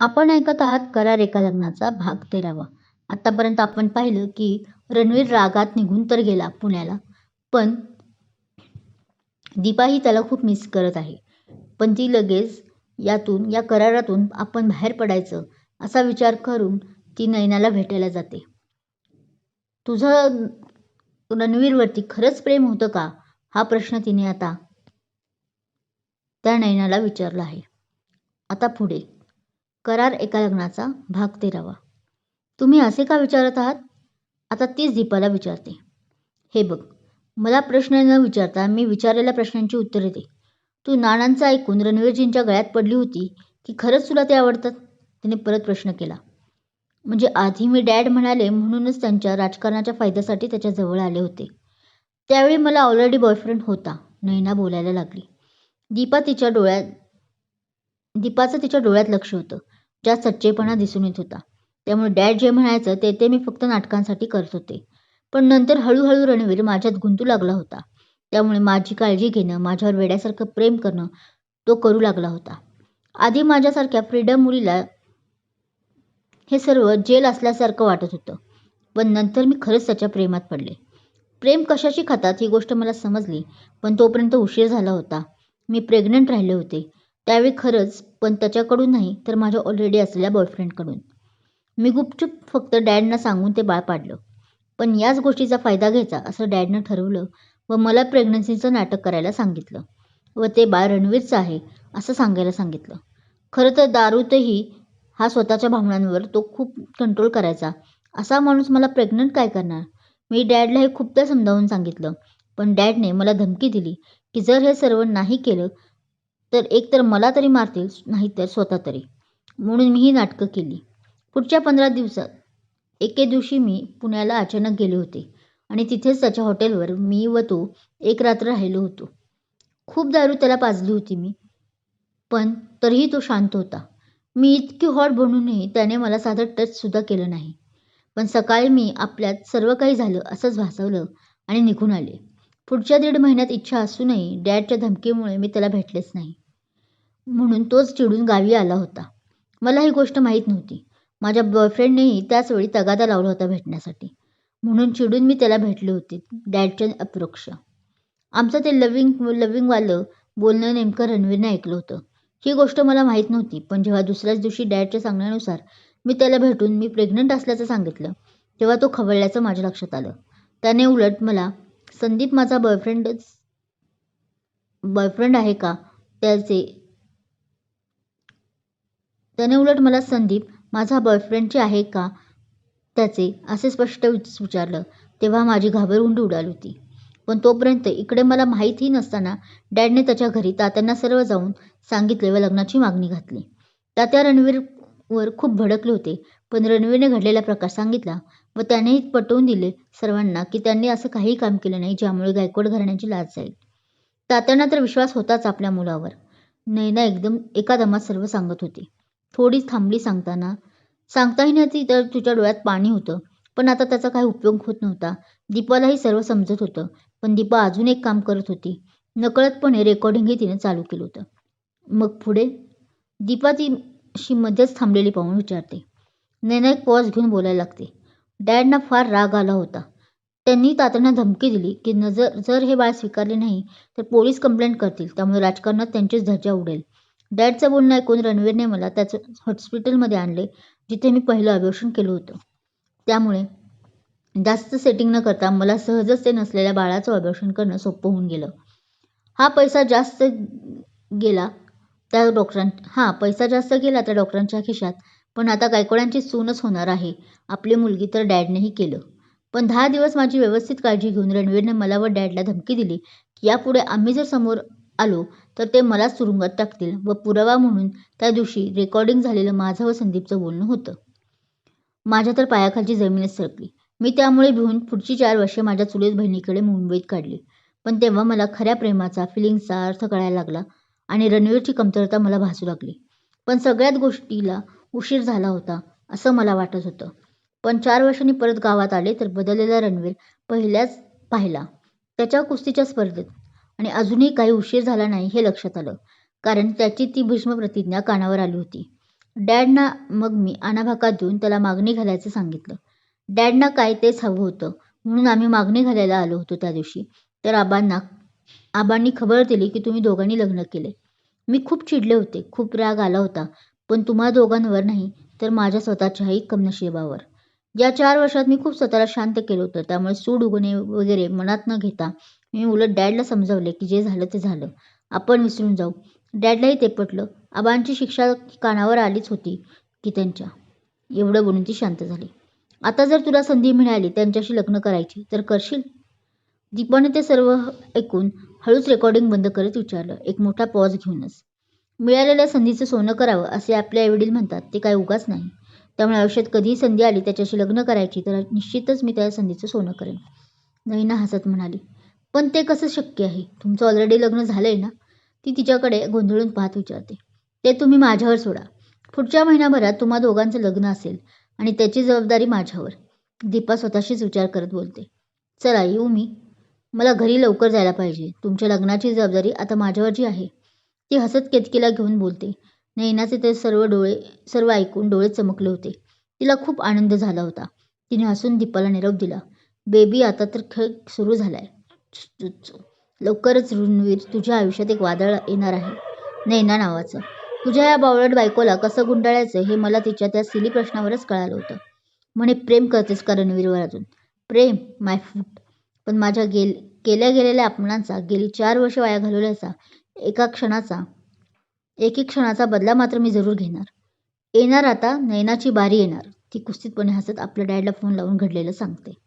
आपण ऐकत आहात करार एका लग्नाचा भाग तेरावा. आतापर्यंत आपण पाहिलं की रणवीर रागात निघून तर गेला पुण्याला पण दीपाही त्याला खूप मिस करत आहे. पण ती लगेच यातून या करारातून आपण बाहेर पडायचं असा विचार करून ती नयनाला भेटायला जाते. तुझं रणवीरवरती खरंच प्रेम होतं का? हा प्रश्न तिने आता त्या नयनाला विचारला आहे. आता पुढे. करार एका लग्नाचा भाग तेरावा. तुम्ही असे का विचारत आहात? आता तीच दीपाला विचारते. हे बघ मला प्रश्न न विचारता मी विचारलेल्या प्रश्नांची उत्तरे दे. तू नाणांचं ऐकून रणवीरजींच्या गळ्यात पडली होती की खरंच तुला ते आवडतात? तिने परत प्रश्न केला. म्हणजे आधी मी डॅड म्हणाले म्हणूनच त्यांच्या राजकारणाच्या फायद्यासाठी त्याच्याजवळ आले होते. त्यावेळी मला ऑलरेडी बॉयफ्रेंड होता नैना बोलायला लागली. दीपा तिच्या डोळ्यात दीपाचं तिच्या डोळ्यात लक्ष होतं. ज्यात सच्चेपणा दिसून येत होता. त्यामुळे डॅड जे म्हणायचं ते ते मी फक्त नाटकांसाठी करत होते. पण नंतर हळूहळू रणवीर माझ्यात गुंतू लागला होता. त्यामुळे माझी काळजी घेणं माझ्यावर वेड्यासारखं प्रेम करणं तो करू लागला होता. आधी माझ्यासारख्या फ्रीडम मुलीला हे सर्व जेल असल्यासारखं वाटत होतं. पण नंतर मी खरंच त्याच्या प्रेमात पडले. प्रेम कशाची खातात ही गोष्ट मला समजली पण तोपर्यंत उशीर झाला होता. मी प्रेग्नंट राहिले होते. त्यावेळी खरंच पण त्याच्याकडून नाही तर माझ्या ऑलरेडी असलेल्या बॉयफ्रेंडकडून मी गुपचूप फक्त डॅडना सांगून ते बाळ पाडलं. पण याच गोष्टीचा फायदा घ्यायचा असं डॅडनं ठरवलं व मला प्रेग्नन्सीचं नाटक करायला सांगितलं व ते बाळ रणवीरचं आहे असं सांगायला सांगितलं. खरं तर दारूतही हा स्वतःच्या भावनांवर तो खूप कंट्रोल करायचा. असा माणूस मला प्रेग्नंट काय करणार? मी डॅडला हे खूपदा समजावून सांगितलं पण डॅडने मला धमकी दिली की जर हे सर्व नाही केलं तर एक तर मला तरी मारतील नाहीतर स्वतः तरी. म्हणून मी ही नाटकं केली. पुढच्या पंधरा दिवसात एके दिवशी मी पुण्याला अचानक गेले होते. आणि तिथेच त्याच्या हॉटेलवर मी व तो एक रात्र राहिलो होतो. खूप दारू त्याला पाजली होती मी पण तरीही तो शांत होता. मी इतकी हॉट बनूनही त्याने मला साधं टचसुद्धा केलं नाही. पण सकाळी मी आपल्यात सर्व काही झालं असंच भासवलं आणि निघून आले. पुढच्या दीड महिन्यात इच्छा असूनही डॅडच्या धमकीमुळे मी त्याला भेटलेच नाही. म्हणून तोच चिडून गावी आला होता. मला ही गोष्ट माहीत नव्हती. माझ्या बॉयफ्रेंडनेही त्याचवेळी तगादा लावला होता भेटण्यासाठी. म्हणून चिडून मी त्याला भेटले होते. डॅडच्या अप्रोक्ष. आमचं ते लविंग लविंगवालं बोलणं नेमकं रणवीरने ऐकलं होतं. ही गोष्ट मला माहीत नव्हती पण जेव्हा दुसऱ्याच दिवशी डॅडच्या सांगण्यानुसार मी त्याला भेटून मी प्रेग्नंट असल्याचं सांगितलं तेव्हा तो खवळल्याचं माझ्या लक्षात आलं. त्याने उलट मला संदीप माझा बॉयफ्रेंडच बॉयफ्रेंड आहे का? त्याचे त्याने उलट मला संदीप माझा बॉयफ्रेंडचे आहे का त्याचे? असे स्पष्ट विचारलं तेव्हा माझी घाबरगुंडी उडाली होती. पण तोपर्यंत इकडे मला माहीतही नसताना डॅडने त्याच्या घरी तात्यांना सर्व जाऊन सांगितले व लग्नाची मागणी घातली. तात्या रणवीरवर खूप भडकले होते पण रणवीरने घडलेला प्रकार सांगितला व त्यानेही पटवून दिले सर्वांना की त्यांनी असं काही काम केलं नाही ज्यामुळे गायकवाड घराण्याची लाज जाईल. तात्यांना तर विश्वास होताच आपल्या मुलावर. नैना एकदम एका दमात सर्व सांगत होती. थोडी थांबली सांगताना. सांगताही नाही तर तुझ्या डोळ्यात पाणी होतं. पण आता त्याचा काही उपयोग होत नव्हता. दीपालाही सर्व समजत होतं. पण दीपा अजून एक काम करत होती. नकळतपणे रेकॉर्डिंगही तिने चालू केलं होतं. मग पुढे? दीपा ती शी मध्येच थांबलेली पाहून विचारते. नैना एक पॉज घेऊन बोलायला लागते. डॅडना फार राग आला होता. त्यांनी तात्यांना धमकी दिली की नजर जर हे बाळ स्वीकारले नाही तर पोलीस कंप्लेंट करतील. त्यामुळे राजकारणात त्यांचीच धज्जा उडेल. डॅडचं बोलणं ऐकून रणवीरने मला त्याचं हॉस्पिटलमध्ये आणले जिथे मी पहिलं अबॉर्शन केलं होतं. त्यामुळे जास्त सेटिंग न करता मला सहजच ते नसलेल्या बाळाचं अबॉर्शन करणं सोपं होऊन गेलं. हा पैसा जास्त गेला त्या डॉक्टरां हां पैसा जास्त गेला त्या डॉक्टरांच्या खिशात पण आता गायकवाडांची सूनच होणार आहे. आपली मुलगी तर डॅडनेही केलं. पण दहा दिवस माझी व्यवस्थित काळजी घेऊन रणवीरने मला व डॅडला धमकी दिली की यापुढे आम्ही जर समोर आलो तर ते मलाच तुरुंगात टाकतील व पुरावा म्हणून त्या दिवशी रेकॉर्डिंग झालेलं माझं व संदीपचं बोलणं होतं. माझ्या तर पायाखालची जमीनच सरकली. मी त्यामुळे भिवून पुढची चार वर्षे माझ्या चुलीत बहिणीकडे मुंबईत काढली. पण तेव्हा मला खऱ्या प्रेमाचा फिलिंगचा अर्थ कळायला लागला आणि रणवीरची कमतरता मला भासू लागली. पण सगळ्यात गोष्टीला उशीर झाला होता असं मला वाटत होतं. पण चार वर्षांनी परत गावात आले तर बदललेला रणवीर पहिल्याच पाहिला. त्याच्या कुस्तीच्या स्पर्धेत आणि अजूनही काही उशीर झाला नाही हे लक्षात आलं. कारण त्याची ती भीष्म प्रतिज्ञा कानावर आली होती. डॅडना मग मी आणाभाकात देऊन त्याला मागणी घालायचं सांगितलं. डॅडना काय तेच हवं होतं. म्हणून आम्ही मागणी घालायला आलो होतो त्या दिवशी. तर आबांना आबांनी खबर दिली की तुम्ही दोघांनी लग्न केले. मी खूप चिडले होते खूप राग आला होता. पण तुम्हा दोघांवर नाही तर माझ्या स्वतःच्याही कमनशिबावर. या चार वर्षात मी खूप स्वतःला शांत केलं होतं. त्यामुळे सूड उगणे वगैरे मनात न घेता मी उलट डॅडला समजावले की जे झालं ते झालं. आपण विसरून जाऊ. डॅडलाही ते पटलं. आबांची शिक्षा कानावर आलीच होती की त्यांच्या. एवढं बोलून ती शांत झाली. आता जर तुला संधी मिळाली त्यांच्याशी लग्न करायची तर करशील? दीपाने ते सर्व ऐकून हळूच रेकॉर्डिंग बंद करत विचारलं. एक मोठा पॉज घेऊनच. मिळालेल्या संधीचं सोनं करावं असे आपले आईवडील म्हणतात ते काय उगाच नाही. त्यामुळे आयुष्यात कधीही संधी आली त्याच्याशी लग्न करायची तर निश्चितच मी त्या संधीचं सोनं करेन. नैना हसत म्हणाली पण ते कसं शक्य आहे? तुमचं ऑलरेडी लग्न झालं आहे ना? ती तिच्याकडे गोंधळून पाहत विचारते ते तुम्ही माझ्यावर सोडा. पुढच्या महिन्याभरात तुम्हा दोघांचं लग्न असेल आणि त्याची जबाबदारी माझ्यावर. दीपा स्वतःशीच विचार करत बोलते चला येऊ मी. मला घरी लवकर जायला पाहिजे. तुमच्या लग्नाची जबाबदारी आता माझ्यावर जी आहे. ती हसत केतकीला घेऊन बोलते नैनाचे ते सर्व डोळे सर्व ऐकून डोळे चमकले होते. तिला खूप आनंद झाला होता. तिने हसून दीपाला निरोप दिला बेबी आता तर खेळ सुरू झालाय. लवकरच रणवीर तुझ्या आयुष्यात एक वादळ येणार आहे. नैना नावाचं. तुझ्या या बावळट बायकोला कसं गुंडाळायचं हे मला तिच्या त्या सिली प्रश्नावरच कळालं होतं. म्हणे प्रेम करतेस का रणवीरवर अजून? प्रेम माय फूट. पण माझ्या गेल केल्या गेलेल्या अपमानांचा गेली चार वर्ष वाया घालवल्याचा एका क्षणाचा एक एक क्षणाचा बदला मात्र मी जरूर घेणार. येणार आता नयनाची बारी येणार. ती कुस्तीतपणे हसत आपल्या डॅडला फोन लावून घडलेलं सांगते.